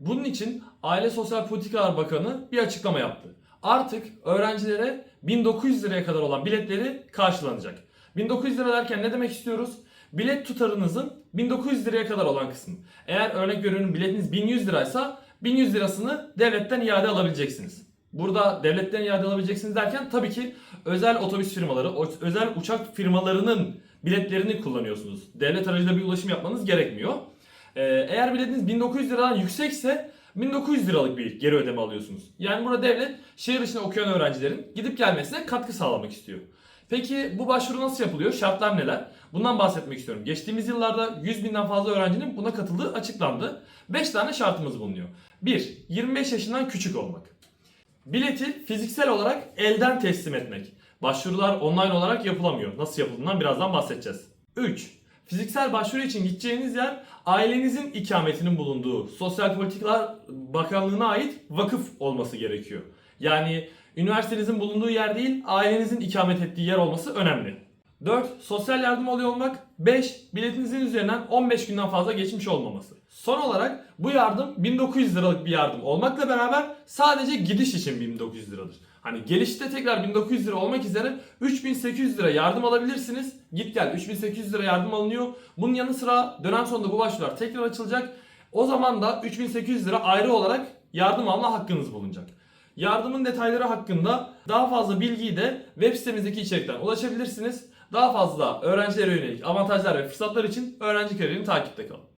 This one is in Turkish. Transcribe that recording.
Bunun için Aile Sosyal Politikalar Bakanı bir açıklama yaptı. Artık öğrencilere 1900 liraya kadar olan biletleri karşılanacak. 1900 lira derken ne demek istiyoruz? Bilet tutarınızın 1900 liraya kadar olan kısmı. Eğer örnek veriyorum biletiniz 1100 liraysa 1100 lirasını devletten iade alabileceksiniz. Burada devletten iade alabileceksiniz derken tabii ki özel otobüs firmaları, özel uçak firmalarının biletlerini kullanıyorsunuz. Devlet aracıyla bir ulaşım yapmanız gerekmiyor. Ee, eğer biletiniz 1900 liradan yüksekse 1900 liralık bir geri ödeme alıyorsunuz. Yani burada devlet şehir dışında okuyan öğrencilerin gidip gelmesine katkı sağlamak istiyor. Peki bu başvuru nasıl yapılıyor? Şartlar neler? Bundan bahsetmek istiyorum. Geçtiğimiz yıllarda 100 binden fazla öğrencinin buna katıldığı açıklandı. 5 tane şartımız bulunuyor. 1. 25 yaşından küçük olmak. Bileti fiziksel olarak elden teslim etmek. Başvurular online olarak yapılamıyor. Nasıl yapıldığından birazdan bahsedeceğiz. 3. Fiziksel başvuru için gideceğiniz yer ailenizin ikametinin bulunduğu Sosyal Politikalar Bakanlığı'na ait vakıf olması gerekiyor. Yani üniversitenizin bulunduğu yer değil, ailenizin ikamet ettiği yer olması önemli. 4. Sosyal yardım alıyor olmak. 5. Biletinizin üzerinden 15 günden fazla geçmiş olmaması. Son olarak bu yardım 1900 liralık bir yardım olmakla beraber sadece gidiş için 1900 liradır. Hani gelişte tekrar 1900 lira olmak üzere 3800 lira yardım alabilirsiniz. Git gel 3800 lira yardım alınıyor. Bunun yanı sıra dönem sonunda bu başvurular tekrar açılacak. O zaman da 3800 lira ayrı olarak yardım alma hakkınız bulunacak. Yardımın detayları hakkında daha fazla bilgiyi de web sitemizdeki içerikten ulaşabilirsiniz. Daha fazla öğrencilere yönelik avantajlar ve fırsatlar için öğrenci kariyerini takipte kalın.